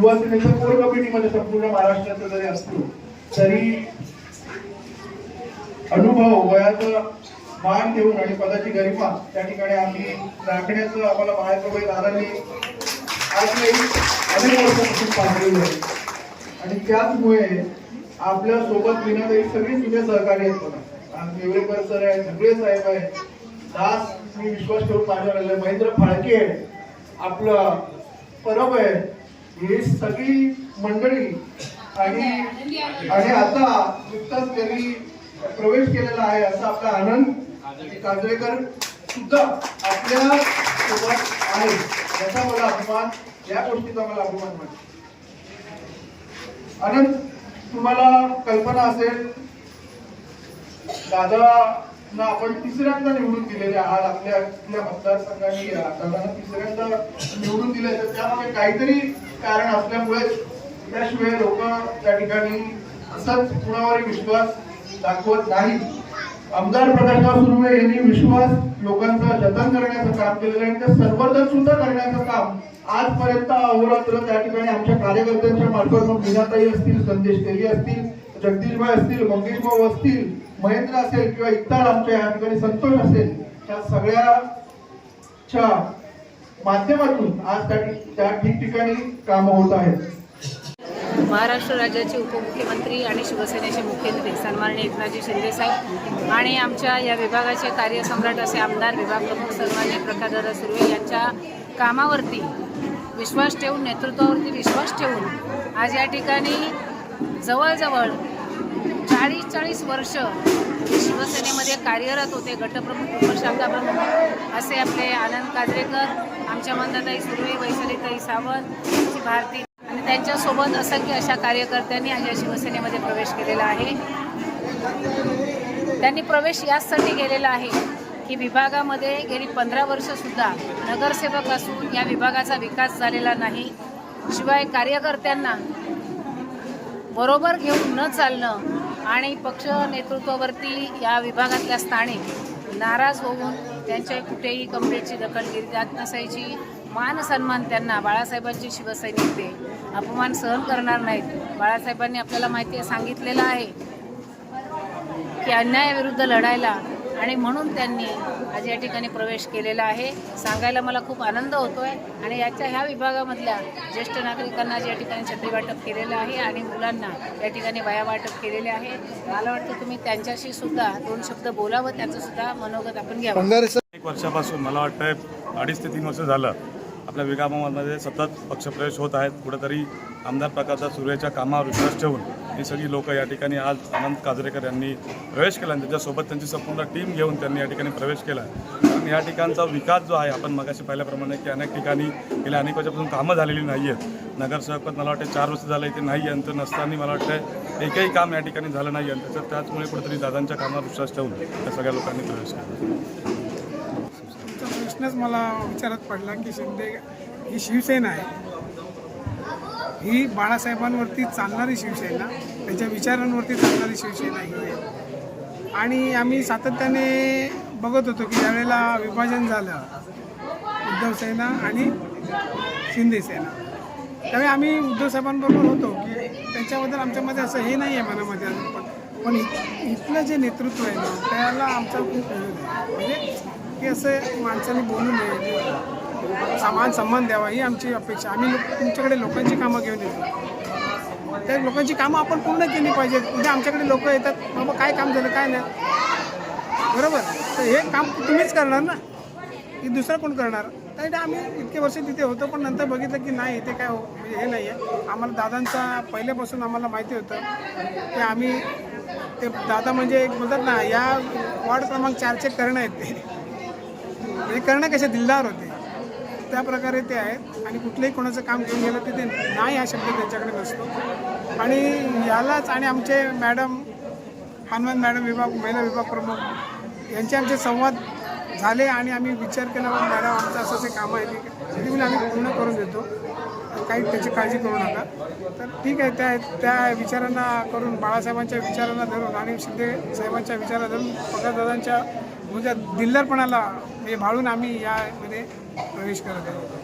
युवासेनेच्या core कमिटीमध्ये संपूर्ण महाराष्ट्राचं जरी असलो तरी अनुभव वयाचं मान देऊन आणि पदाची गरिमा त्या ठिकाणी आम्ही राखण्याचं आम्हाला महाप्रभू दादांनी आज अनेक वर्षापासून पाहिलेलं आहे आणि त्याचमुळे आपल्यासोबत विनाताई सगळी जुने सहकारी आहेत बघा आज सर आहे सगळे साहेब आहेत. दास मी विश्वास ठेवून माझ्यावर आलेले महेंद्र फाळके आहे आपलं परब आहे. ही सगळी मंडळी आणि आणि आता नुकताच त्यांनी प्रवेश केलेला आहे असा आपला आनंद. काजळेकर सुद्धा आपल्यासोबत आहे याचा मला अभिमान या गोष्टीचा मला अभिमान वाटतो. आनंद तुम्हाला कल्पना असेल दादांना आपण तिसऱ्यांदा निवडून दिलेले आहात आपल्या आपल्या मतदारसंघाने. दादांना तिसऱ्यांदा निवडून दिले तर त्यामध्ये काहीतरी कारण असल्यामुळेच त्याशिवाय लोक त्या ठिकाणी असाच कुणावरही विश्वास दाखवत नाही. आमदार प्रकाशराव सुर्वे यांनी विश्वास लोकांचा जतन करण्याचं काम केलेलं आहे. आणि ते संवर्धन सुद्धा करण्याचं काम आजपर्यंत अहोरात्र त्या ठिकाणी आमच्या कार्यकर्त्यांच्या मार्फत मग मीनाताई असतील संदेश तेली असतील जगदीशभाई असतील मंगेश भाऊ असतील महेंद्र असेल किंवा इतर आमच्या या ठिकाणी संतोष असेल त्या सगळ्याच्या माध्यमातून आज त्या ठिकठिकाणी कामं होत आहेत. महाराष्ट्र राज्याचे उपमुख्यमंत्री आणि शिवसेनेचे मुख्यमंत्री सन्माननीय एकनाथजी शिंदे साहेब आणि आमच्या या विभागाचे कार्यसम्राट असे आमदार विभाग प्रमुख सन्मान्य प्रकाशदादा सुर्वे यांच्या कामावरती विश्वास ठेवून नेतृत्वावरती विश्वास ठेवून आज या ठिकाणी जवळजवळ चाळीस चाळीस वर्ष जे कार्यरत होते गटप्रमुख उपशाखाप्रमुख असे आपले आनंद काजरेकर आमच्या मंदाताई सुरवे वैशालीताई सावंत भारती आणि त्यांच्यासोबत असंख्य अशा कार्यकर्त्यांनी आज या शिवसेनेमध्ये प्रवेश केलेला आहे. त्यांनी प्रवेश याचसाठी केलेला आहे की विभागामध्ये गेली पंधरा वर्षसुद्धा नगरसेवक असून या विभागाचा विकास झालेला नाही. शिवाय कार्यकर्त्यांना बरोबर घेऊन न चालणं आणि पक्ष नेतृत्वावरती या विभागातल्या स्थानिक नाराज होऊन त्यांच्या कुठेही कंप्लेंटची दखलगिरी जात नसायची. मान सन्मान त्यांना बाळासाहेबांचे शिवसैनिक ते अपमान सहन करणार नाहीत. बाळासाहेबांनी आपल्याला माहिती सांगितलेलं आहे की अन्यायाविरुद्ध लढायला आणि म्हणून त्यांनी आज या ठिकाणी प्रवेश केलेला आहे. सांगायला मला खूप आनंद होतो आहे आणि याच्या ह्या विभागामधल्या ज्येष्ठ नागरिकांना या ठिकाणी छत्री वाटप केलेलं आहे आणि मुलांना या ठिकाणी वया वाटप केलेले आहे. मला वाटतं तुम्ही त्यांच्याशी सुद्धा दोन शब्द बोलावं त्यांचं सुद्धा मनोगत आपण घ्यावं. एक वर्षापासून मला वाटतं अडीच ते तीन वर्ष झालं आपल्या विकामामध्ये सतत पक्षप्रवेश होत आहेत. कुठेतरी आमदार प्रकारचा सूर्याच्या कामावर विश्वास ठेवून ही सगळी लोक या ठिकाणी आज आनंद काजरेकर यांनी प्रवेश केला आणि त्याच्यासोबत त्यांची संपूर्ण टीम घेऊन त्यांनी या ठिकाणी प्रवेश केला. कारण या ठिकाणचा विकास जो आहे आपण मगाशी पाहिल्याप्रमाणे की अनेक ठिकाणी गेल्या अनेक वर्षापासून कामं झालेली नाही आहेत नगरसेवक मला वाटतं चार वर्ष झालं इथे नाही आहे नसताना मला वाटतं एकही काम या ठिकाणी झालं नाही आणि त्याच्यात त्याचमुळे कुठेतरी दादांच्या कामावर विश्वास ठेवून त्या सगळ्या लोकांनी प्रवेश केला. प्रश्नच मला विचारात पडला की शिंदे ही शिवसेना आहे. ही बाळासाहेबांवरती चालणारी शिवसेना त्यांच्या विचारांवरती चालणारी शिवसेना ही आहे. आणि आम्ही सातत्याने बघत होतो की ज्यावेळेला विभाजन झालं उद्धव सेना आणि शिंदे सेना त्यावेळी आम्ही उद्धव साहेबांबरोबर होतो की त्यांच्याबद्दल आमच्यामध्ये असं हे नाही आहे मनामध्ये अजून पण. पण इथलं जे नेतृत्व आहे ना त्याला आमचा खूप विरोध आहे. म्हणजे की असं माणसाने बोलू नये. समान सन्मान द्यावा ही आमची अपेक्षा. आम्ही लोक तुमच्याकडे लोकांची कामं घेऊन येतो. त्या लोकांची कामं आपण पूर्ण केली पाहिजेत. उद्या आमच्याकडे लोक येतात बाबा काय काम झालं काय नाही? बरोबर? तर हे काम तुम्हीच करणार ना? की दुसरं कोण करणार? त्यासाठी आम्ही इतके वर्ष तिथे होतो पण नंतर बघितलं की नाही इथे काय हो म्हणजे हे नाही आहे आम्हाला दादांचा पहिल्यापासून आम्हाला माहिती होतं. की आम्ही ते दादा म्हणजे एक बोलतात ना या वॉर्ड क्रमांक चारचे कर्ण आहेत ते. म्हणजे कर्ण कसे दिलदार होते. त्या प्रकारे ते आहेत आणि कुठलंही कोणाचं काम घेऊन गेलं तिथे नाही हा शब्द त्यांच्याकडे नसतो. आणि यालाच आणि आमचे मॅडम हनुमान मॅडम विभाग महिला विभाग प्रमुख यांचे आमचे संवाद झाले आणि आम्ही विचार केला मग मॅडम आमचं असं असे कामं आहे ते म्हणून आम्ही पूर्ण करून देतो. काही त्याची काळजी करू नका. तर ठीक आहे त्या त्या विचारांना करून बाळासाहेबांच्या विचारांना धरून आणि शिंदे साहेबांच्या विचारांना धरून पगारदादांच्या म्हणजे दिल्लरपणाला म्हणजे भाळून आम्ही यामध्ये प्रवेश करत आहे